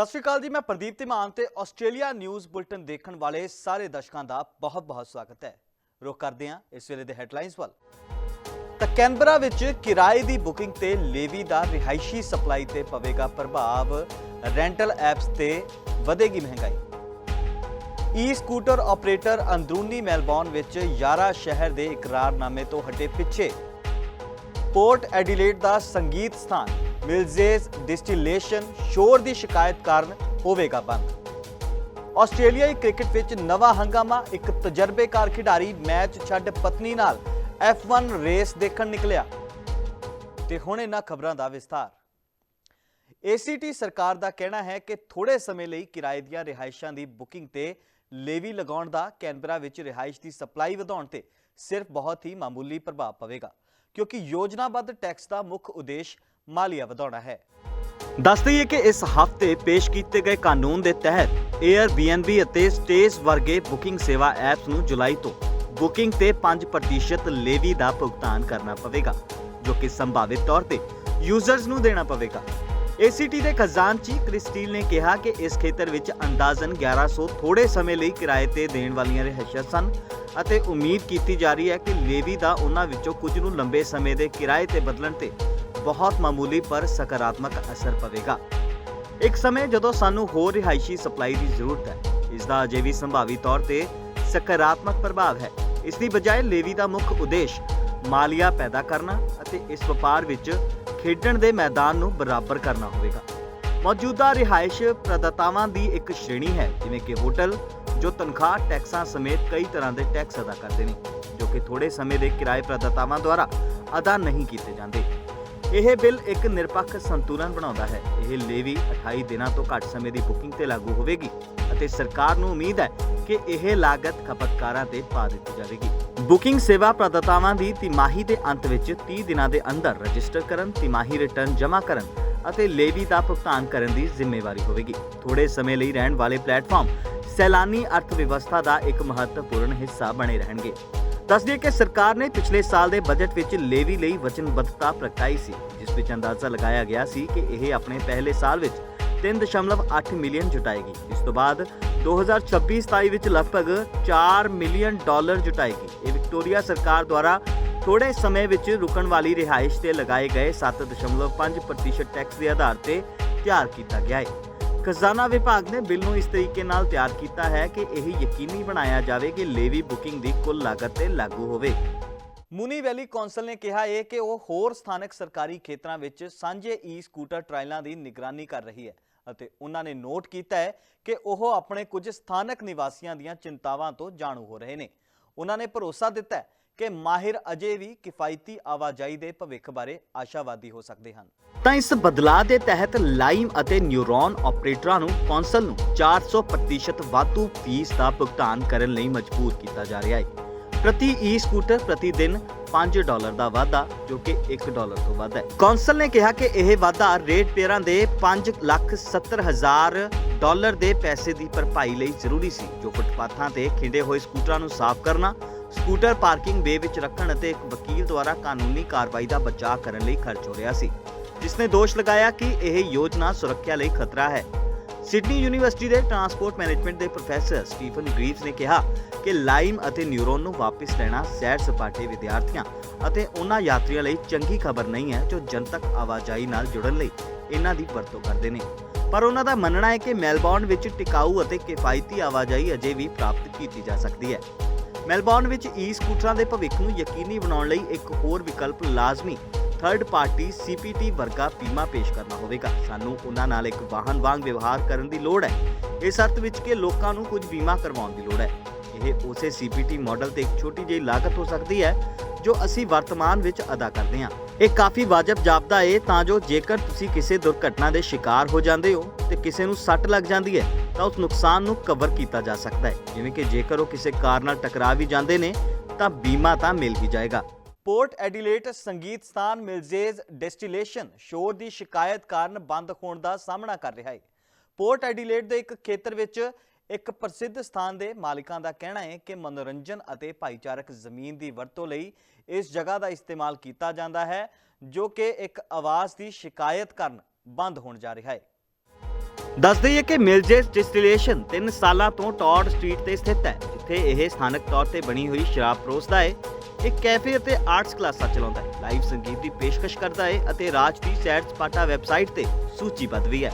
ਸਤਿ ਸ਼੍ਰੀ ਅਕਾਲ ਜੀ, ਮੈਂ ਪ੍ਰਦੀਪ ਧੀਮਾਨ ਤੇ ਆਸਟ੍ਰੇਲੀਆ ਨਿਊਜ਼ ਬੁਲਟਨ ਦੇਖਣ ਵਾਲੇ ਸਾਰੇ ਦਰਸ਼ਕਾਂ ਦਾ ਬਹੁਤ-ਬਹੁਤ ਸਵਾਗਤ ਹੈ। ਰੁਕ ਕਰਦੇ ਹਾਂ ਇਸ ਵੇਲੇ ਦੇ ਹੈਡਲਾਈਨਸ ਵੱਲ। ਤਾਂ ਕੈਨਬਰਾ ਵਿੱਚ ਕਿਰਾਏ ਦੀ ਬੁਕਿੰਗ ਤੇ ਲੇਵੀ ਦਾ ਰਿਹਾਇਸ਼ੀ ਸਪਲਾਈ ਤੇ ਪਵੇਗਾ ਪ੍ਰਭਾਵ। ਰੈਂਟਲ ਐਪਸ ਤੇ ਵਧੇਗੀ ਮਹਿੰਗਾਈ। ਈ ਸਕੂਟਰ ਆਪਰੇਟਰ ਅੰਦਰੂਨੀ ਮੈਲਬੌਰਨ ਵਿੱਚ ਯਾਰਾ ਸ਼ਹਿਰ ਦੇ ਇਕਰਾਰਨਾਮੇ ਤੋਂ ਹਟੇ ਪਿੱਛੇ। ਪੋਰਟ ਐਡੀਲੇਡ ਦਾ ਸੰਗੀਤ ਸਥਾਨ। ਮਿਲਜ਼ੇਸ ਡਿਸਟਿਲੇਸ਼ਨ ਸ਼ੋਰ ਦੀ ਸ਼ਿਕਾਇਤ ਕਾਰਨ ਹੋਵੇਗਾ ਬੰਦ। ਆਸਟ੍ਰੇਲੀਆਈ ਕ੍ਰਿਕਟ ਵਿੱਚ ਨਵਾਂ ਹੰਗਾਮਾ, ਇੱਕ ਤਜਰਬੇਕਾਰ ਖਿਡਾਰੀ ਮੈਚ ਛੱਡ ਪਤਨੀ ਨਾਲ F1 ਰੇਸ ਦੇਖਣ ਨਿਕਲਿਆ। ਤੇ ਹੁਣ ਇਹਨਾਂ ਖਬਰਾਂ ਦਾ ਵਿਸਥਾਰ। ACT ਸਰਕਾਰ ਦਾ ਕਹਿਣਾ ਹੈ ਕਿ ਥੋੜੇ ਸਮੇਂ ਲਈ ਕਿਰਾਏ ਦੀਆਂ ਰਿਹਾਇਸ਼ਾਂ ਦੀ ਬੁਕਿੰਗ ਤੇ ਲੇਵੀ ਲਗਾਉਣ ਦਾ ਕੈਨਬਰਾ ਵਿੱਚ ਰਿਹਾਇਸ਼ ਦੀ ਸਪਲਾਈ ਵਧਾਉਣ ਤੇ ਸਿਰਫ ਬਹੁਤ ਹੀ ਮਾਮੂਲੀ ਪ੍ਰਭਾਵ ਪਵੇਗਾ। ਕਿਉਂਕਿ ਯੋਜਨਾਬੱਧ ਟੈਕਸ ਦਾ ਮੁੱਖ ਉਦੇਸ਼ ਮਾਲੀਆ ਵਧਾਉਣਾ ਹੈ। ਦੱਸ ਦਈਏ ਕਿ ਇਸ ਹਫ਼ਤੇ ਪੇਸ਼ ਕੀਤੇ ਗਏ ਕਾਨੂੰਨ ਦੇ ਤਹਿਤ Airbnb ਅਤੇ ਸਟੇਜ ਵਰਗੇ ਬੁਕਿੰਗ ਸੇਵਾ ਐਪਸ ਨੂੰ ਜੁਲਾਈ ਤੋਂ ਬੁਕਿੰਗ ਤੇ 5% ਲੇਵੀ ਦਾ ਭੁਗਤਾਨ ਕਰਨਾ ਪਵੇਗਾ, ਜੋ ਕਿ ਸੰਭਾਵਿਤ ਤੌਰ ਤੇ ਯੂਜ਼ਰਸ ਨੂੰ ਦੇਣਾ ਪਵੇਗਾ। ACT ਦੇ ਖਜ਼ਾਨਚੀ ਕ੍ਰਿਸਟੀਲ ਨੇ ਕਿਹਾ ਕਿ ਇਸ ਖੇਤਰ ਵਿੱਚ ਅੰਦਾਜ਼ਨ 1100 ਥੋੜੇ ਸਮੇਂ ਲਈ ਕਿਰਾਏ ਤੇ ਦੇਣ ਵਾਲੀਆਂ ਰਿਹਾਇਸ਼ਾਂ ਸਨ ਅਤੇ ਉਮੀਦ ਕੀਤੀ ਜਾ ਰਹੀ ਹੈ ਕਿ ਲੇਵੀ ਦਾ ਉਹਨਾਂ ਵਿੱਚੋਂ ਕੁਝ ਨੂੰ ਲੰਬੇ ਸਮੇਂ ਦੇ ਕਿਰਾਏ ਤੇ ਬਦਲਣ ਤੇ ਬਹੁਤ ਮਾਮੂਲੀ ਪਰ ਸਕਾਰਾਤਮਕ ਅਸਰ ਪਵੇਗਾ। ਇੱਕ ਸਮੇਂ ਜਦੋਂ ਸਾਨੂੰ ਹੋਰ ਰਿਹਾਇਸ਼ੀ ਸਪਲਾਈ ਦੀ ਜ਼ਰੂਰਤ ਹੈ, ਇਸ ਦਾ ਅਜੇ ਵੀ ਸੰਭਾਵੀ ਤੌਰ ਤੇ ਸਕਾਰਾਤਮਕ ਪ੍ਰਭਾਵ ਹੈ। ਇਸ ਦੀ ਬਜਾਏ ਲੇਵੀ ਦਾ ਮੁੱਖ ਉਦੇਸ਼ ਮਾਲੀਆ ਪੈਦਾ ਕਰਨਾ ਅਤੇ ਇਸ ਵਪਾਰ ਵਿੱਚ ਖੇਡਣ ਦੇ ਮੈਦਾਨ ਨੂੰ ਬਰਾਬਰ ਕਰਨਾ ਹੋਵੇਗਾ। ਮੌਜੂਦਾ ਰਿਹਾਇਸ਼ ਪ੍ਰਦਾਤਾਵਾਂ ਦੀ ਇੱਕ ਸ਼੍ਰੇਣੀ ਹੈ, ਜਿਵੇਂ ਕਿ ਹੋਟਲ, ਜੋ ਤਨਖਾਹ, ਟੈਕਸਾਂ ਸਮੇਤ ਕਈ ਤਰ੍ਹਾਂ ਦੇ ਟੈਕਸ ਅਦਾ ਕਰਦੇ ਨੇ, ਜੋ ਕਿ ਥੋੜੇ ਸਮੇਂ ਦੇ ਕਿਰਾਏ ਪ੍ਰਦਾਤਾਵਾਂ ਦੁਆਰਾ ਅਦਾ ਨਹੀਂ ਕੀਤੇ ਜਾਂਦੇ। ਇਹ ਬਿੱਲ ਇੱਕ ਨਿਰਪੱਖ ਸੰਤੁਲਨ ਬਣਾਉਂਦਾ ਹੈ। ਇਹ ਲੇਵੀ 28 ਦਿਨਾਂ ਤੋਂ ਘੱਟ ਸਮੇਂ ਦੀ ਬੁਕਿੰਗ ਤੇ ਲਾਗੂ ਹੋਵੇਗੀ ਅਤੇ ਸਰਕਾਰ ਨੂੰ ਉਮੀਦ ਹੈ ਕਿ ਇਹ ਲਾਗਤ ਖਪਤਕਾਰਾਂ ਤੇ ਪਾ ਦਿੱਤੀ ਜਾਵੇਗੀ। ਬੁਕਿੰਗ ਸੇਵਾ ਪ੍ਰਦਾਤਾਵਾਂ ਦੀ ਤਿਮਾਹੀ ਦੇ ਅੰਤ ਵਿੱਚ 30 ਦਿਨਾਂ ਦੇ ਅੰਦਰ ਰਜਿਸਟਰ ਕਰਨ, ਤਿਮਾਹੀ ਰਿਟਰਨ ਜਮ੍ਹਾਂ ਕਰਨ ਅਤੇ ਲੇਵੀ ਦਾ ਭੁਗਤਾਨ ਕਰਨ ਦੀ ਜ਼ਿੰਮੇਵਾਰੀ ਹੋਵੇਗੀ। ਥੋੜੇ ਸਮੇਂ ਲਈ ਰਹਿਣ ਵਾਲੇ ਪਲੇਟਫਾਰਮ ਸੈਲਾਨੀ ਅਰਥ ਵਿਵਸਥਾ ਦਾ ਇੱਕ ਮਹੱਤਵਪੂਰਨ ਹਿੱਸਾ ਬਣੇ ਰਹਿਣਗੇ। ਦੱਸ ਦਈਏ ਕਿ ਸਰਕਾਰ ਨੇ ਪਿਛਲੇ ਸਾਲ ਦੇ ਬਜਟ ਵਿੱਚ ਲੇਵੀ ਲਈ ਵਚਨਬੱਧਤਾ ਪ੍ਰਗਟਾਈ ਸੀ, ਜਿਸ ਵਿੱਚ ਅੰਦਾਜ਼ਾ ਲਗਾਇਆ ਗਿਆ ਸੀ ਕਿ ਇਹ ਆਪਣੇ ਪਹਿਲੇ ਸਾਲ ਵਿੱਚ 3.8 ਮਿਲੀਅਨ ਜੁਟਾਏਗੀ। ਇਸ ਤੋਂ ਬਾਅਦ 2026-27 ਵਿੱਚ ਲਗਭਗ 4 ਮਿਲੀਅਨ ਡਾਲਰ ਜੁਟਾਏਗੀ। ਇਹ ਵਿਕਟੋਰੀਆ ਸਰਕਾਰ ਦੁਆਰਾ ਥੋੜੇ ਸਮੇਂ ਵਿੱਚ ਰੁਕਣ ਵਾਲੀ ਰਿਹਾਇਸ਼ ਤੇ ਲਗਾਏ ਗਏ 7.5% ਟੈਕਸ ਦੇ ਆਧਾਰ ਤੇ ਤਿਆਰ ਕੀਤਾ ਗਿਆ ਹੈ। ਖਜ਼ਾਨਾ ਵਿਭਾਗ ਨੇ ਬਿੱਲ ਨੂੰ ਇਸ ਤਰੀਕੇ ਨਾਲ ਤਿਆਰ ਕੀਤਾ ਹੈ ਕਿ ਇਹ ਯਕੀਨੀ ਬਣਾਇਆ ਜਾਵੇ ਕਿ ਲੇਵੀ ਬੁਕਿੰਗ ਦੀ ਕੁੱਲ ਲਾਗਤ ਤੇ ਲਾਗੂ ਹੋਵੇ। ਮੁਨੀ ਵੈਲੀ ਕੌਂਸਲ ਨੇ ਕਿਹਾ ਹੈ ਕਿ ਉਹ ਹੋਰ ਸਥਾਨਕ ਸਰਕਾਰੀ ਖੇਤਰਾਂ ਵਿੱਚ ਸਾਂਝੇ ਈ ਸਕੂਟਰ ਟ੍ਰਾਇਲਾਂ ਦੀ ਨਿਗਰਾਨੀ ਕਰ ਰਹੀ ਹੈ ਅਤੇ ਉਹਨਾਂ ਨੇ ਨੋਟ ਕੀਤਾ ਹੈ ਕਿ ਉਹ ਆਪਣੇ ਕੁਝ ਸਥਾਨਕ ਨਿਵਾਸੀਆਂ ਦੀਆਂ ਚਿੰਤਾਵਾਂ ਤੋਂ ਜਾਣੂ ਹੋ ਰਹੇ ਨੇ। ਉਹਨਾਂ ਨੇ ਭਰੋਸਾ ਦਿੱਤਾ ਹੈ ਕਿ ਮਾਹਿਰ ਅਜੇ ਵੀ ਕਿਫਾਇਤੀ ਆਵਾਜਾਈ ਦੇ ਭਵਿੱਖ ਬਾਰੇ ਆਸ਼ਾਵਾਦੀ ਹੋ ਸਕਦੇ ਹਨ। ਤਾਂ ਇਸ ਬਦਲਾਅ ਦੇ ਤਹਿਤ ਲਾਈਮ ਅਤੇ ਨਿਊਰੋਨ ਆਪਰੇਟਰਾਂ ਨੂੰ ਕੌਂਸਲ ਨੂੰ 400% ਵਾਧੂ ਫੀਸ ਦਾ ਭੁਗਤਾਨ ਕਰਨ ਲਈ ਮਜਬੂਰ ਕੀਤਾ ਜਾ ਰਿਹਾ ਹੈ। ਪ੍ਰਤੀ ਈ ਸਕੂਟਰ ਪ੍ਰਤੀ ਦਿਨ 5 ਡਾਲਰ ਦਾ ਵਾਧਾ, ਜੋ ਕਿ 1 ਡਾਲਰ ਤੋਂ ਵੱਧ ਹੈ। ਕੌਂਸਲ ਨੇ ਕਿਹਾ ਕਿ ਇਹ ਵਾਧਾ ਰੇਟ ਪੇਅਰਾਂ ਦੇ 5 ਲੱਖ 70 ਹਜ਼ਾਰ ਡਾਲਰ ਦੇ ਪੈਸੇ ਦੀ ਭਰਪਾਈ ਲਈ ਜ਼ਰੂਰੀ ਸੀ, ਜੋ ਫੁੱਟਪਾਥਾਂ ਤੇ ਖਿੰਡੇ ਹੋਏ ਸਕੂਟਰਾਂ ਨੂੰ ਸਾਫ਼ ਕਰਨਾ ਸਕੂਟਰ ਪਾਰਕਿੰਗ ਬੇ ਵਿੱਚ ਰੱਖਣ ਅਤੇ ਇੱਕ ਵਕੀਲ ਦੁਆਰਾ ਕਾਨੂੰਨੀ ਕਾਰਵਾਈ ਦਾ ਬਚਾਅ ਕਰਨ ਲਈ ਖਰਚ ਹੋ ਰਿਹਾ ਸੀ ਜਿਸ ਨੇ ਦੋਸ਼ ਲਗਾਇਆ ਕਿ ਇਹ ਯੋਜਨਾ ਸੁਰੱਖਿਆ ਲਈ ਖਤਰਾ ਹੈ। ਸਿਡਨੀ ਯੂਨੀਵਰਸਿਟੀ ਦੇ ਟਰਾਂਸਪੋਰਟ ਮੈਨੇਜਮੈਂਟ ਦੇ ਪ੍ਰੋਫੈਸਰ ਸਟੀਫਨ ਗ੍ਰੀਵਸ ਨੇ ਕਿਹਾ ਕਿ ਲਾਈਮ ਅਤੇ ਨਿਊਰੋਨ ਨੂੰ ਵਾਪਸ ਲੈਣਾ ਸੈਰ ਸਪਾਟੇ ਵਿਦਿਆਰਥੀਆਂ ਅਤੇ ਉਹਨਾਂ ਯਾਤਰੀਆਂ ਲਈ ਚੰਗੀ ਖਬਰ ਨਹੀਂ ਹੈ, ਜੋ ਜਨਤਕ ਆਵਾਜਾਈ ਨਾਲ ਜੁੜਨ ਲਈ ਇਹਨਾਂ ਦੀ ਵਰਤੋਂ ਕਰਦੇ ਨੇ। ਪਰ ਉਹਨਾਂ ਦਾ ਮੰਨਣਾ ਹੈ ਕਿ ਮੈਲਬੌਰਨ ਵਿੱਚ ਟਿਕਾਊ ਅਤੇ ਕਿਫਾਇਤੀ ਆਵਾਜਾਈ ਅਜੇ ਵੀ ਪ੍ਰਾਪਤ ਕੀਤੀ ਜਾ ਸਕਦੀ ਹੈ। ਮੈਲਬੌਰਨ ਵਿੱਚ ਈ ਸਕੂਟਰਾਂ ਦੇ ਭਵਿੱਖ ਨੂੰ ਯਕੀਨੀ ਬਣਾਉਣ ਲਈ ਇੱਕ ਹੋਰ ਵਿਕਲਪ ਲਾਜ਼ਮੀ ਥਰਡ ਪਾਰਟੀ ਸੀਪੀਟੀ ਵਰਗਾ ਬੀਮਾ ਪੇਸ਼ ਕਰਨਾ ਹੋਵੇਗਾ। ਸਾਨੂੰ ਉਹਨਾਂ ਨਾਲ ਇੱਕ ਵਾਹਨ ਵਾਂਗ ਵਿਵਹਾਰ ਕਰਨ ਦੀ ਲੋੜ ਹੈ। ਇਸ ਅਰਥ ਵਿੱਚ ਕਿ ਲੋਕਾਂ ਨੂੰ ਕੁਝ ਬੀਮਾ ਕਰਵਾਉਣ ਦੀ ਲੋੜ ਹੈ। ਇਹ ਉਸੇ ਸੀਪੀਟੀ ਮਾਡਲ ਤੇ ਇੱਕ ਛੋਟੀ ਜਿਹੀ ਲਾਗਤ ਹੋ ਸਕਦੀ ਹੈ, ਜੋ ਅਸੀਂ ਵਰਤਮਾਨ ਵਿੱਚ ਅਦਾ ਕਰਦੇ ਹਾਂ। ਇਹ ਕਾਫੀ ਵਾਜਬ ਜਾਪਦਾ ਹੈ ਤਾਂ ਜੋ ਜੇਕਰ ਤੁਸੀਂ ਕਿਸੇ ਦੁਰਘਟਨਾ ਦੇ ਸ਼ਿਕਾਰ ਹੋ ਜਾਂਦੇ ਹੋ ਤੇ ਕਿਸੇ ਨੂੰ ਸੱਟ ਲੱਗ ਜਾਂਦੀ ਹੈ ਤਾਂ ਉਸ ਨੁਕਸਾਨ ਨੂੰ ਕਵਰ ਕੀਤਾ ਜਾ ਸਕਦਾ ਹੈ। ਜਿਵੇਂ ਕਿ ਜੇਕਰ ਉਹ ਕਿਸੇ ਕਾਰ ਨਾਲ ਟਕਰਾ ਵੀ ਜਾਂਦੇ ਨੇ, ਤਾਂ ਬੀਮਾ ਤਾਂ ਮਿਲ ਹੀ ਜਾਏਗਾ। ਪੋਰਟ ਐਡੀਲੇਟ ਸੰਗੀਤ ਸਥਾਨ ਮਿਲਜ਼ੇਜ਼ ਡੈਸਟੀਨੇਸ਼ਨ ਸ਼ੋਰ ਦੀ ਸ਼ਿਕਾਇਤ ਕਾਰਨ ਬੰਦ ਹੋਣ ਦਾ ਸਾਹਮਣਾ ਕਰ ਰਿਹਾ ਹੈ। ਪੋਰਟ ਐਡੀਲੇਟ ਦੇ ਇੱਕ ਖੇਤਰ ਵਿੱਚ ਇੱਕ ਪ੍ਰਸਿੱਧ ਸਥਾਨ ਦੇ ਮਾਲਕਾਂ ਦਾ ਕਹਿਣਾ ਹੈ ਕਿ ਮਨੋਰੰਜਨ ਅਤੇ ਭਾਈਚਾਰਕ ਜ਼ਮੀਨ ਦੀ ਵਰਤੋਂ ਲਈ ਇਸ ਜਗ੍ਹਾ ਦਾ ਇਸਤੇਮਾਲ ਕੀਤਾ ਜਾਂਦਾ ਹੈ, ਜੋ ਕਿ ਇੱਕ ਆਵਾਜ਼ ਦੀ ਸ਼ਿਕਾਇਤ ਕਾਰਨ ਬੰਦ ਹੋਣ ਜਾ ਰਿਹਾ ਹੈ। ਦੱਸ ਦਈਏ ਕਿ ਮਿਲਜੇਸ ਡਿਸਟਿਲੇਸ਼ਨ 3 ਸਾਲਾਂ ਤੋਂ ਟੌਡ ਸਟਰੀਟ ਤੇ ਸਥਿਤ ਹੈ, ਜਿੱਥੇ ਇਹ ਸਥਾਨਕ ਤੌਰ ਤੇ ਬਣੀ ਹੋਈ ਸ਼ਰਾਬ ਪਰੋਸਦਾ ਹੈ, ਇੱਕ ਕੈਫੇ ਅਤੇ ਆਰਟਸ ਕਲਾਸਾਂ ਚਲਾਉਂਦਾ ਹੈ। ਲਾਈਵ ਸੰਗੀਤ ਦੀ ਪੇਸ਼ਕਸ਼ ਕਰਦਾ ਹੈ ਅਤੇ ਰਾਜ ਦੀ ਸੈਰ ਸਪਾਟਾ ਵੈਬਸਾਈਟ ਤੇ ਸੂਚੀਬੱਧ ਵੀ ਹੈ।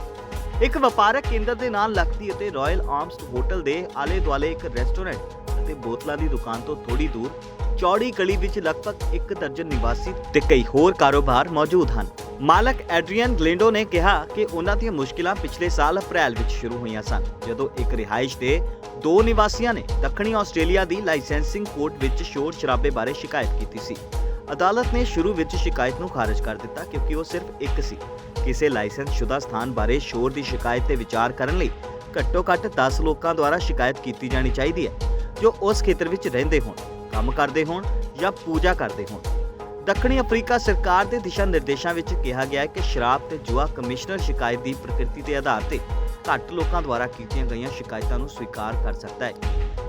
ਇੱਕ ਵਪਾਰਕ ਕੇਂਦਰ ਦੇ ਨਾਲ ਲੱਗਦੀ ਅਤੇ ਰਾਇਲ ਆਰਮਸ ਹੋਟਲ ਦੇ ਆਲੇ ਦੁਆਲੇ ਇੱਕ ਰੈਸਟੋਰੈਂਟ ਅਤੇ ਬੋਤਲਾਂ ਦੀ ਦੁਕਾਨ ਤੋਂ ਥੋੜੀ ਦੂਰ ਚੌੜੀ ਗਲੀ ਵਿੱਚ ਲਗਭਗ ਇੱਕ ਦਰਜਨ ਨਿਵਾਸੀ ਤੇ ਕਈ ਹੋਰ ਕਾਰੋਬਾਰ ਮੌਜੂਦ ਹਨ। ਮਾਲਕ ਐਡਰੀਅਨ ਗਲੇਂਡੋ ਨੇ ਕਿਹਾ ਕਿ ਉਹਨਾਂ ਦੀਆਂ ਮੁਸ਼ਕਿਲਾਂ ਪਿਛਲੇ ਸਾਲ ਅਪ੍ਰੈਲ ਵਿੱਚ ਸ਼ੁਰੂ ਹੋਈਆਂ ਸਨ, ਜਦੋਂ ਇੱਕ ਰਿਹਾਇਸ਼ ਦੇ ਦੋ ਨਿਵਾਸੀਆਂ ਨੇ ਦੱਖਣੀ ਆਸਟ੍ਰੇਲੀਆ ਦੀ ਲਾਇਸੈਂਸਿੰਗ ਕੋਰਟ ਵਿੱਚ ਸ਼ੋਰ ਸ਼ਰਾਬੇ ਬਾਰੇ ਸ਼ਿਕਾਇਤ ਕੀਤੀ ਸੀ। ਅਦਾਲਤ ਨੇ ਸ਼ੁਰੂ ਵਿੱਚ ਸ਼ਿਕਾਇਤ ਨੂੰ ਖਾਰਜ ਕਰ ਦਿੱਤਾ ਕਿਉਂਕਿ ਉਹ ਸਿਰਫ ਇੱਕ ਸੀ। ਕਿਸੇ ਲਾਇਸੈਂਸਸ਼ੁਦਾ ਸਥਾਨ ਬਾਰੇ ਸ਼ੋਰ ਦੀ ਸ਼ਿਕਾਇਤ ਤੇ ਵਿਚਾਰ ਕਰਨ ਲਈ ਘੱਟੋ-ਘੱਟ 10 ਲੋਕਾਂ ਦੁਆਰਾ ਸ਼ਿਕਾਇਤ ਕੀਤੀ ਜਾਣੀ ਚਾਹੀਦੀ ਹੈ, ਜੋ ਉਸ ਖੇਤਰ ਵਿੱਚ ਰਹਿੰਦੇ ਹੋਣ। ਕੰਮ ਕਰਦੇ ਹੋਣ ਜਾਂ ਪੂਜਾ ਕਰਦੇ ਹੋਣ। ਦੱਖਣੀ ਅਫਰੀਕਾ ਸਰਕਾਰ ਦੇ ਦਿਸ਼ਾ ਨਿਰਦੇਸ਼ਾਂ ਵਿੱਚ ਕਿਹਾ ਗਿਆ ਹੈ ਕਿ ਸ਼ਰਾਬ ਤੇ ਜੁਆ ਕਮਿਸ਼ਨਰ ਸ਼ਿਕਾਇਤ ਦੀ ਪ੍ਰਕਿਰਤੀ ਦੇ ਆਧਾਰ ਤੇ ਘੱਟ ਲੋਕਾਂ ਦੁਆਰਾ ਕੀਤੀਆਂ ਗਈਆਂ ਸ਼ਿਕਾਇਤਾਂ ਨੂੰ ਸਵੀਕਾਰ ਕਰ ਸਕਦਾ ਹੈ।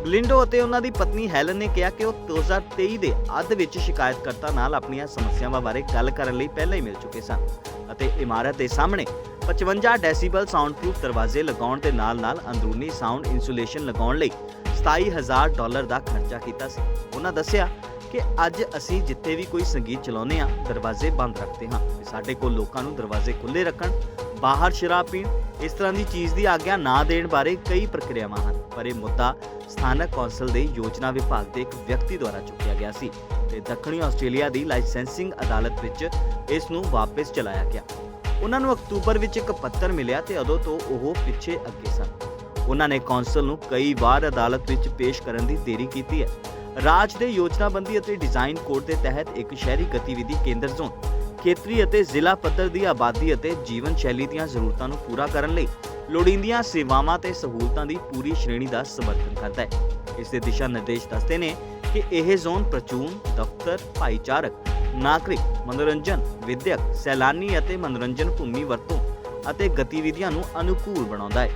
ਗਲਿੰਡੋ ਅਤੇ ਉਹਨਾਂ ਦੀ ਪਤਨੀ ਹੈਲਨ ਨੇ ਕਿਹਾ ਕਿ ਉਹ 2023 ਦੇ ਅੱਧ ਵਿੱਚ ਸ਼ਿਕਾਇਤਕਰਤਾ ਨਾਲ ਆਪਣੀਆਂ ਸਮੱਸਿਆਵਾਂ ਬਾਰੇ ਗੱਲ ਕਰਨ ਲਈ ਪਹਿਲਾਂ ਹੀ ਮਿਲ ਚੁੱਕੇ ਸਨ ਅਤੇ ਇਮਾਰਤ ਦੇ ਸਾਹਮਣੇ 55 ਡੈਸੀਬਲ ਸਾਊਂਡਪ੍ਰੂਫ ਦਰਵਾਜ਼ੇ ਲਗਾਉਣ ਦੇ ਨਾਲ-ਨਾਲ ਅੰਦਰੂਨੀ ਸਾਊਂਡ ਇਨਸੂਲੇਸ਼ਨ ਲਗਾਉਣ ਲਈ 27000 ਡਾਲਰ ਦਾ ਖਰਚਾ ਕੀਤਾ ਸੀ। ਉਹਨਾਂ ਦੱਸਿਆ ਕਿ ਅੱਜ ਅਸੀਂ ਜਿੱਥੇ ਵੀ ਕੋਈ ਸੰਗੀਤ ਚਲਾਉਂਦੇ ਹਾਂ, ਦਰਵਾਜ਼ੇ ਬੰਦ ਰੱਖਦੇ ਹਾਂ। ਸਾਡੇ ਕੋਲ ਲੋਕਾਂ ਨੂੰ ਦਰਵਾਜ਼ੇ ਖੁੱਲੇ ਰੱਖਣ, ਬਾਹਰ ਸ਼ਰਾਬ ਪੀਣ, ਇਸ ਤਰ੍ਹਾਂ ਦੀ ਚੀਜ਼ ਦੀ ਆਗਿਆ ਨਾ ਦੇਣ ਬਾਰੇ ਕਈ ਪ੍ਰਕਿਰਿਆਵਾਂ ਹਨ। ਪਰ ਇਹ ਮੁੱਦਾ ਸਥਾਨਕ ਕੌਂਸਲ ਦੇ ਯੋਜਨਾ ਵਿਭਾਗ ਦੇ ਇੱਕ ਵਿਅਕਤੀ ਦੁਆਰਾ ਚੁੱਕਿਆ ਗਿਆ ਸੀ ਤੇ ਦੱਖਣੀ ਆਸਟ੍ਰੇਲੀਆ ਦੀ ਲਾਇਸੈਂਸਿੰਗ ਅਦਾਲਤ ਵਿੱਚ ਇਸ ਨੂੰ ਵਾਪਸ ਚਲਾਇਆ ਗਿਆ। ਉਹਨਾਂ ਨੂੰ ਅਕਤੂਬਰ ਵਿੱਚ ਇੱਕ ਪੱਤਰ ਮਿਲਿਆ ਤੇ ਉਦੋਂ ਤੋਂ ਉਹ ਪਿੱਛੇ ਅੱਗੇ ਸਨ। ਉਹਨਾਂ ਨੇ ਕੌਂਸਲ ਨੂੰ ਕਈ ਵਾਰ ਅਦਾਲਤ ਵਿੱਚ ਪੇਸ਼ ਕਰਨ ਦੀ ਦੇਰੀ ਕੀਤੀ ਹੈ। ਰਾਜ ਦੇ ਯੋਜਨਾਬੰਦੀ ਅਤੇ ਡਿਜ਼ਾਈਨ ਕੋਡ ਦੇ ਤਹਿਤ ਇੱਕ ਸ਼ਹਿਰੀ ਗਤੀਵਿਧੀ ਕੇਂਦਰ ਜ਼ੋਨ, ਖੇਤਰੀ ਅਤੇ ਜ਼ਿਲ੍ਹਾ ਪੱਧਰ ਦੀ ਆਬਾਦੀ ਅਤੇ ਜੀਵਨ ਸ਼ੈਲੀ ਦੀਆਂ ਜ਼ਰੂਰਤਾਂ ਨੂੰ ਪੂਰਾ ਕਰਨ ਲਈ ਲੋੜੀਂਦੀਆਂ ਸੇਵਾਵਾਂ ਤੇ ਸਹੂਲਤਾਂ ਦੀ ਪੂਰੀ ਸ਼੍ਰੇਣੀ ਦਾ ਸਮਰਥਨ ਕਰਦਾ ਹੈ। ਇਸ ਦੇ ਦਿਸ਼ਾ ਨਿਰਦੇਸ਼ ਦੱਸਦੇ ਨੇ ਕਿ ਇਹ ਜ਼ੋਨ ਪ੍ਰਚੂਨ, ਦਫ਼ਤਰ, ਭਾਈਚਾਰਕ, ਨਾਗਰਿਕ, ਮਨੋਰੰਜਨ, ਵਿਦਿਅਕ, ਸੈਲਾਨੀ ਅਤੇ ਮਨੋਰੰਜਨ ਭੂਮੀ ਵਰਤੋਂ ਅਤੇ ਗਤੀਵਿਧੀਆਂ ਨੂੰ ਅਨੁਕੂਲ ਬਣਾਉਂਦਾ ਹੈ।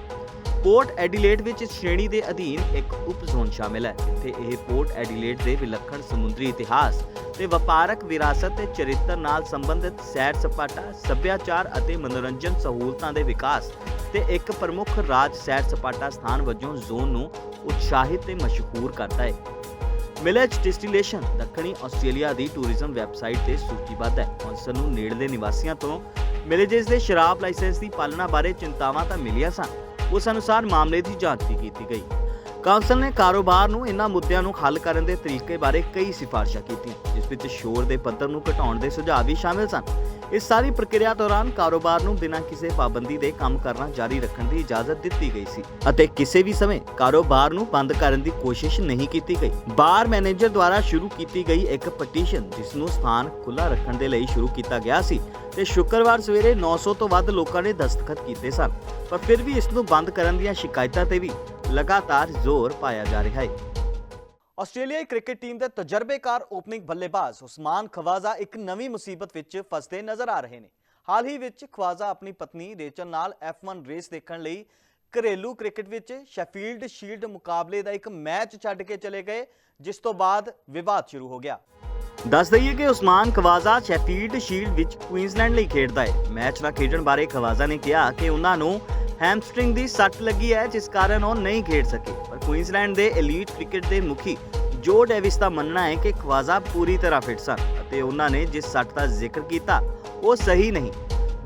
ਪੋਰਟ ਐਡੀਲੇਡ ਵਿੱਚ ਇਸ ਸ਼੍ਰੇਣੀ ਦੇ ਅਧੀਨ ਇੱਕ ਉਪ ਜ਼ੋਨ ਸ਼ਾਮਿਲ ਹੈ, ਜਿੱਥੇ ਇਹ ਪੋਰਟ ਐਡੀਲੇਡ ਦੇ ਵਿਲੱਖਣ ਸਮੁੰਦਰੀ ਇਤਿਹਾਸ ਤੇ ਵਪਾਰਕ ਵਿਰਾਸਤ ਤੇ ਚਰਿੱਤਰ ਨਾਲ ਸੰਬੰਧਿਤ ਸੈਰ ਸਪਾਟਾ, ਸੱਭਿਆਚਾਰ ਅਤੇ ਮਨੋਰੰਜਨ ਸਹੂਲਤਾਂ ਦੇ ਵਿਕਾਸ ਤੇ ਇੱਕ ਪ੍ਰਮੁੱਖ ਰਾਜ ਸੈਰ ਸਪਾਟਾ ਸਥਾਨ ਵਜੋਂ ਜ਼ੋਨ ਨੂੰ ਉਤਸ਼ਾਹਿਤ ਤੇ ਮਸ਼ਹੂਰ ਕਰਦਾ ਹੈ। ਮਿਲੇਜ ਡਿਸਟਿਲੇਸ਼ਨ ਦੱਖਣੀ ਆਸਟ੍ਰੇਲੀਆ ਦੀ ਟੂਰਿਜ਼ਮ ਵੈਬਸਾਈਟ ਤੇ ਸੂਚੀਬੱਧ ਹੈ। ਕੌਂਸਲ ਨੂੰ ਨੇੜਲੇ ਨਿਵਾਸੀਆਂ ਤੋਂ ਮਿਲੇਜਸ ਦੇ ਸ਼ਰਾਬ ਲਾਇਸੈਂਸ ਦੀ ਪਾਲਣਾ ਬਾਰੇ ਚਿੰਤਾਵਾਂ ਤਾਂ ਮਿਲੀਆਂ ਸਨ ਉਸ ਅਨੁਸਾਰ ਮਾਮਲੇ ਦੀ ਜਾਂਚ ਵੀ ਕੀਤੀ ਗਈ। ਕੌਂਸਲ ਨੇ ਕਾਰੋਬਾਰ ਨੂੰ ਇਹਨਾਂ ਮੁੱਦਿਆਂ ਨੂੰ ਹੱਲ ਕਰਨ ਦੇ ਤਰੀਕੇ ਬਾਰੇ ਕਈ ਸਿਫਾਰਸ਼ਾਂ ਕੀਤੀਆਂ, ਜਿਸ ਵਿੱਚ ਸ਼ੋਰ ਦੇ ਪੱਧਰ ਨੂੰ ਘਟਾਉਣ ਦੇ ਸੁਝਾਅ ਵੀ ਸ਼ਾਮਿਲ ਸਨ। ਇਸ ਸਾਰੀ ਪ੍ਰਕਿਰਿਆ ਦੌਰਾਨ ਕਾਰੋਬਾਰ ਨੂੰ ਬਿਨਾਂ ਕਿਸੇ ਪਾਬੰਦੀ ਦੇ ਕੰਮ ਕਰਨਾ ਜਾਰੀ ਰੱਖਣ ਦੀ ਇਜਾਜ਼ਤ ਦਿੱਤੀ ਗਈ ਸੀ ਅਤੇ ਕਿਸੇ ਵੀ ਸਮੇਂ ਕਾਰੋਬਾਰ ਨੂੰ ਬੰਦ ਕਰਨ ਦੀ ਕੋਸ਼ਿਸ਼ ਨਹੀਂ ਕੀਤੀ ਗਈ। ਬਾਰ ਮੈਨੇਜਰ ਦੁਆਰਾ ਸ਼ੁਰੂ ਕੀਤੀ ਗਈ ਇੱਕ ਪਟੀਸ਼ਨ, ਜਿਸ ਨੂੰ ਸਥਾਨ ਖੁੱਲਾ ਰੱਖਣ ਦੇ ਲਈ ਸ਼ੁਰੂ ਕੀਤਾ ਗਿਆ ਸੀ ਤੇ ਸ਼ੁੱਕਰਵਾਰ ਸਵੇਰੇ 900 ਤੋਂ ਵੱਧ ਲੋਕਾਂ ਨੇ ਦਸਤਖਤ ਕੀਤੇ ਸਨ। ਪਰ ਫਿਰ ਵੀ ਇਸ ਨੂੰ ਬੰਦ ਕਰਨ ਦੀਆਂ ਸ਼ਿਕਾਇਤਾਂ ਤੇ ਵੀ ਲਗਾਤਾਰ ਜ਼ੋਰ ਪਾਇਆ ਜਾ ਰਿਹਾ ਹੈ। ਆਸਟ੍ਰੇਲੀਆਈ ਕ੍ਰਿਕਟ ਟੀਮ ਦੇ ਤਜਰਬੇਕਾਰ ਓਪਨਿੰਗ ਬੱਲੇਬਾਜ਼ ਉਸਮਾਨ ਖਵਾਜ਼ਾ ਇੱਕ ਨਵੀਂ ਮੁਸੀਬਤ ਵਿੱਚ ਫਸਦੇ ਨਜ਼ਰ ਆ ਰਹੇ ਨੇ। ਹਾਲ ਹੀ ਵਿੱਚ ਖਵਾਜ਼ਾ ਆਪਣੀ ਪਤਨੀ ਰੇਚਲ ਨਾਲ F1 ਰੇਸ ਦੇਖਣ ਲਈ ਘਰੇਲੂ ਕ੍ਰਿਕਟ ਵਿੱਚ ਸ਼ੈਫੀਲਡ ਸ਼ੀਲਡ ਮੁਕਾਬਲੇ ਦਾ ਇੱਕ ਮੈਚ ਛੱਡ ਕੇ ਚਲੇ ਗਏ ਜਿਸ ਤੋਂ ਬਾਅਦ ਵਿਵਾਦ ਸ਼ੁਰੂ ਹੋ ਗਿਆ। ਦੱਸ ਦਈਏ ਕਿ ਉਸਮਾਨ ਖਵਾਜ਼ਾ ਸ਼ੈਫੀਲਡ ਸ਼ੀਲਡ ਵਿੱਚ ਕੁਈਨਜ਼ਲੈਂਡ ਲਈ ਖੇਡਦਾ ਹੈ। ਮੈਚ ਨਾ ਖੇਡਣ ਬਾਰੇ ਖਵਾਜ਼ਾ ਨੇ ਕਿਹਾ ਕਿ ਉਹਨਾਂ ਨੂੰ ਹੈਮਸਟ੍ਰਿੰਗ ਦੀ ਸੱਟ ਲੱਗੀ ਹੈ, ਜਿਸ ਕਾਰਨ ਉਹ ਨਹੀਂ ਖੇਡ ਸਕੇ। ਪਰ ਕੁਈਨਜ਼ਲੈਂਡ ਦੇ ਐਲੀਟ ਕ੍ਰਿਕਟ ਦੇ ਮੁਖੀ ਜੋ ਡੇਵਿਸ ਦਾ ਮੰਨਣਾ ਹੈ ਕਿ ਖਵਾਜ਼ਾ ਪੂਰੀ ਤਰ੍ਹਾਂ ਫਿੱਟ ਸਨ ਅਤੇ ਉਹਨਾਂ ਨੇ ਜਿਸ ਸੱਟ ਦਾ ਜ਼ਿਕਰ ਕੀਤਾ, ਉਹ ਸਹੀ ਨਹੀਂ।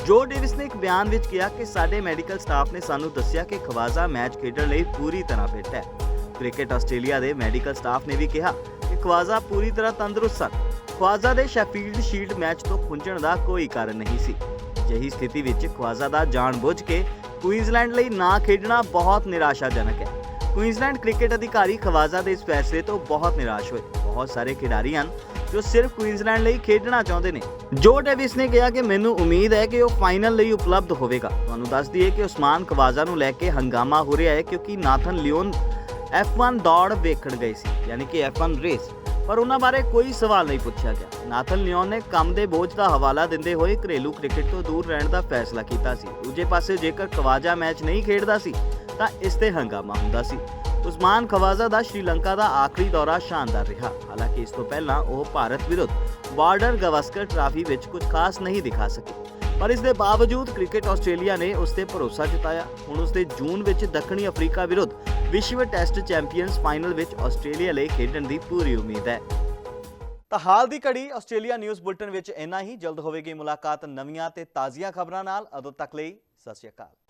ਜੋ ਡੇਵਿਸ ਨੇ ਇੱਕ ਬਿਆਨ ਵਿੱਚ ਕਿਹਾ ਕਿ ਸਾਡੇ ਮੈਡੀਕਲ ਸਟਾਫ ਨੇ ਸਾਨੂੰ ਦੱਸਿਆ ਕਿ ਖਵਾਜ਼ਾ ਮੈਚ ਖੇਡਣ ਲਈ ਪੂਰੀ ਤਰ੍ਹਾਂ ਫਿੱਟ ਹੈ। ਕ੍ਰਿਕਟ ਆਸਟ੍ਰੇਲੀਆ ਦੇ ਮੈਡੀਕਲ ਸਟਾਫ ਨੇ ਵੀ ਕਿਹਾ ਕਿ ਖਵਾਜ਼ਾ ਪੂਰੀ ਤਰ੍ਹਾਂ ਤੰਦਰੁਸਤ ਸਨ। ਖਵਾਜ਼ਾ ਦੇ ਸ਼ੈਫੀਲਡ ਸ਼ੀਲਡ ਮੈਚ ਤੋਂ ਖੁੰਝਣ ਦਾ ਕੋਈ ਕਾਰਨ ਨਹੀਂ ਸੀ। ਅਜਿਹੀ ਸਥਿਤੀ ਵਿੱਚ ਖਵਾਜ਼ਾ ਦਾ ਜਾਣਬੁੱਝ ਕੇ ਕੁਈਨਜ਼ਲੈਂਡ ਲਈ ਨਾ ਖੇਡਣਾ ਬਹੁਤ ਨਿਰਾਸ਼ਾਜਨਕ ਹੈ ਕੁਈਨਜ਼ਲੈਂਡ ਕ੍ਰਿਕਟ ਅਧਿਕਾਰੀ ਖਵਾਜ਼ਾ ਦੇ ਇਸ ਫੈਸਲੇ ਤੋਂ ਬਹੁਤ ਨਿਰਾਸ਼ ਹੋਏ ਬਹੁਤ ਸਾਰੇ ਖਿਡਾਰੀ ਹਨ ਜੋ ਸਿਰਫ ਕੁਈਨਜ਼ਲੈਂਡ ਲਈ ਖੇਡਣਾ ਚਾਹੁੰਦੇ ਨੇ ਜੋ ਡੇਵਿਸ ਨੇ ਕਿਹਾ ਕਿ ਮੈਨੂੰ ਉਮੀਦ ਹੈ ਕਿ ਉਹ ਫਾਈਨਲ ਲਈ ਉਪਲਬਧ ਹੋਵੇਗਾ ਤੁਹਾਨੂੰ ਦੱਸ ਦਈਏ ਕਿ ਉਸਮਾਨ ਖਵਾਜ਼ਾ ਨੂੰ ਲੈ ਕੇ ਹੰਗਾਮਾ ਹੋ ਰਿਹਾ ਹੈ ਕਿਉਂਕਿ ਨਾਥਨ ਲਿਓਨ F1 ਦੌੜ ਵੇਖਣ ਗਏ ਸੀ ਯਾਨੀ ਕਿ F1 ਰੇਸ ਪਰ ਉਹਨਾਂ ਬਾਰੇ ਕੋਈ ਸਵਾਲ ਨਹੀਂ ਪੁੱਛਿਆ ਗਿਆ। ਨਾਥਨ ਲਿਓਨ ਨੇ ਕੰਮ ਦੇ ਬੋਝ ਦਾ ਹਵਾਲਾ ਦਿੰਦੇ ਹੋਏ ਘਰੇਲੂ ਕ੍ਰਿਕਟ ਤੋਂ ਦੂਰ ਰਹਿਣ ਦਾ ਫੈਸਲਾ ਕੀਤਾ ਸੀ। ਦੂਜੇ ਪਾਸੇ ਜੇਕਰ ਖਵਾਜਾ ਮੈਚ ਨਹੀਂ ਖੇਡਦਾ ਸੀ, ਤਾਂ ਇਸ ਤੇ ਹੰਗਾਮਾ ਹੁੰਦਾ ਸੀ। ਉਸਮਾਨ ਖਵਾਜ਼ਾ ਦਾ ਸ਼੍ਰੀਲੰਕਾ ਦਾ ਆਖਰੀ ਦੌਰਾ ਸ਼ਾਨਦਾਰ ਰਿਹਾ। ਹਾਲਾਂਕਿ ਇਸ ਤੋਂ ਪਹਿਲਾਂ ਉਹ ਭਾਰਤ ਵਿਰੁੱਧ ਬਾਰਡਰ ਗਵਾਸਕਰ ਟਰਾਫੀ ਵਿੱਚ ਕੁਝ ਖਾਸ ਨਹੀਂ ਦਿਖਾ ਸਕੇ। ਪਰ ਇਸ ਦੇ ਬਾਵਜੂਦ ਕ੍ਰਿਕਟ ਆਸਟ੍ਰੇਲੀਆ ਨੇ ਉਸ ਤੇ ਭਰੋਸਾ ਜਤਾਇਆ। ਹੁਣ ਉਸ ਦੇ ਜੂਨ ਵਿੱਚ ਦੱਖਣੀ ਅਫਰੀਕਾ ਵਿਰੁੱਧ ਵਿਸ਼ਵ ਟੈਸਟ ਚੈਂਪੀਅਨਸ ਫਾਈਨਲ ਵਿੱਚ ਆਸਟ੍ਰੇਲੀਆ ਲਈ ਖੇਡਣ ਦੀ ਪੂਰੀ ਉਮੀਦ ਹੈ। ਤਾਂ ਹਾਲ ਦੀ ਘੜੀ ਆਸਟ੍ਰੇਲੀਆ ਨਿਊਜ਼ ਬੁਲਟਨ ਵਿੱਚ ਇੰਨਾ ਹੀ। ਜਲਦ ਹੋਵੇਗੀ ਮੁਲਾਕਾਤ ਨਵੀਆਂ ਤੇ ਤਾਜ਼ੀਆਂ ਖਬਰਾਂ ਨਾਲ। ਉਦੋਂ ਤੱਕ ਲਈ ਸਤਿ ਸ਼੍ਰੀ ਅਕਾਲ।